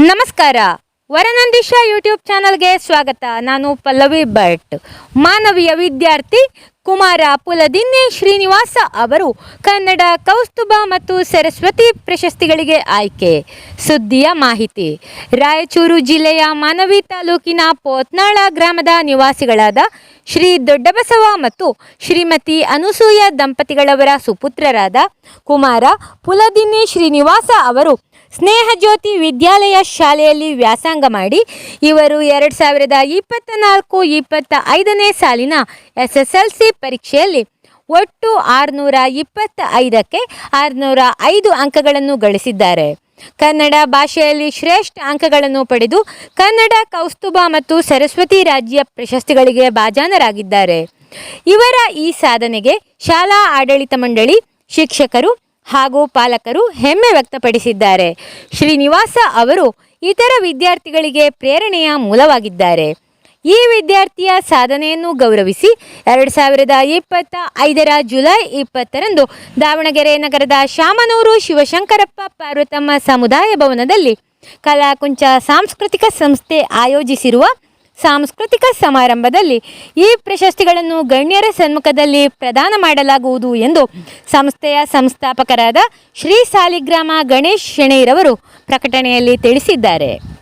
ನಮಸ್ಕಾರ. ವರನಂದಿಶಾ ಯೂಟ್ಯೂಬ್ ಚಾನಲ್ಗೆ ಸ್ವಾಗತ. ನಾನು ಪಲ್ಲವಿ ಭಟ್ ಮಾನವೀಯ ವಿದ್ಯಾರ್ಥಿ ಕುಮಾರ ಪುಲದಿನ್ನೆ ಶ್ರೀನಿವಾಸ ಅವರು ಕನ್ನಡ, ಕೌಸ್ತುಭ ಮತ್ತು ಸರಸ್ವತಿ ಪ್ರಶಸ್ತಿಗಳಿಗೆ ಆಯ್ಕೆ. ಸುದ್ದಿಯ ಮಾಹಿತಿ, ರಾಯಚೂರು ಜಿಲ್ಲೆಯ ಮಾನವಿ ತಾಲೂಕಿನ ಪೋತ್ನಾಳ ಗ್ರಾಮದ ನಿವಾಸಿಗಳಾದ ಶ್ರೀ ದೊಡ್ಡಬಸವ ಮತ್ತು ಶ್ರೀಮತಿ ಅನುಸೂಯ ದಂಪತಿಗಳವರ ಸುಪುತ್ರರಾದ ಕುಮಾರ ಪುಲದಿನ್ನೆ ಶ್ರೀನಿವಾಸ ಅವರು ಸ್ನೇಹ ಜ್ಯೋತಿ ವಿದ್ಯಾಲಯ ಶಾಲೆಯಲ್ಲಿ ವ್ಯಾಸಂಗ ಮಾಡಿ, ಇವರು ಎರಡು ಸಾವಿರದ ಇಪ್ಪತ್ತ ನಾಲ್ಕು ಇಪ್ಪತ್ತ ಐದನೇ ಸಾಲಿನ ಎಸ್ ಎಸ್ ಎಲ್ ಸಿ ಪರೀಕ್ಷೆಯಲ್ಲಿ ಒಟ್ಟು ಆರುನೂರ ಇಪ್ಪತ್ತ ಐದಕ್ಕೆ ಆರುನೂರ ಐದು ಅಂಕಗಳನ್ನು ಗಳಿಸಿದ್ದಾರೆ. ಕನ್ನಡ ಭಾಷೆಯಲ್ಲಿ ಶ್ರೇಷ್ಠ ಅಂಕಗಳನ್ನು ಪಡೆದು ಕನ್ನಡ, ಕೌಸ್ತುಭ ಮತ್ತು ಸರಸ್ವತಿ ರಾಜ್ಯ ಪ್ರಶಸ್ತಿಗಳಿಗೆ ಭಾಜನರಾಗಿದ್ದಾರೆ. ಇವರ ಈ ಸಾಧನೆಗೆ ಶಾಲಾ ಆಡಳಿತ ಮಂಡಳಿ ಶಿಕ್ಷಕರು ಹಾಗೂ ಪಾಲಕರು ಹೆಮ್ಮೆ ವ್ಯಕ್ತಪಡಿಸಿದ್ದಾರೆ. ಶ್ರೀನಿವಾಸ ಅವರು ಇತರ ವಿದ್ಯಾರ್ಥಿಗಳಿಗೆ ಪ್ರೇರಣೆಯ ಮೂಲವಾಗಿದ್ದಾರೆ. ಈ ವಿದ್ಯಾರ್ಥಿಯ ಸಾಧನೆಯನ್ನು ಗೌರವಿಸಿ ಎರಡು ಸಾವಿರದ ಇಪ್ಪತ್ತ ಐದರ ಜುಲೈ ಇಪ್ಪತ್ತರಂದು ದಾವಣಗೆರೆ ನಗರದ ಶಾಮನೂರು ಶಿವಶಂಕರಪ್ಪ ಪಾರ್ವತಮ್ಮ ಸಮುದಾಯ ಭವನದಲ್ಲಿ ಕಲಾಕುಂಚ ಸಾಂಸ್ಕೃತಿಕ ಸಂಸ್ಥೆ ಆಯೋಜಿಸಿರುವ ಸಾಂಸ್ಕೃತಿಕ ಸಮಾರಂಭದಲ್ಲಿ ಈ ಪ್ರಶಸ್ತಿಗಳನ್ನು ಗಣ್ಯರ ಸನ್ಮುಖದಲ್ಲಿ ಪ್ರದಾನ ಮಾಡಲಾಗುವುದು ಎಂದು ಸಂಸ್ಥೆಯ ಸಂಸ್ಥಾಪಕರಾದ ಶ್ರೀ ಸಾಲಿಗ್ರಾಮ ಗಣೇಶ್ ಶೆಣೈರವರು ಪ್ರಕಟಣೆಯಲ್ಲಿ ತಿಳಿಸಿದ್ದಾರೆ.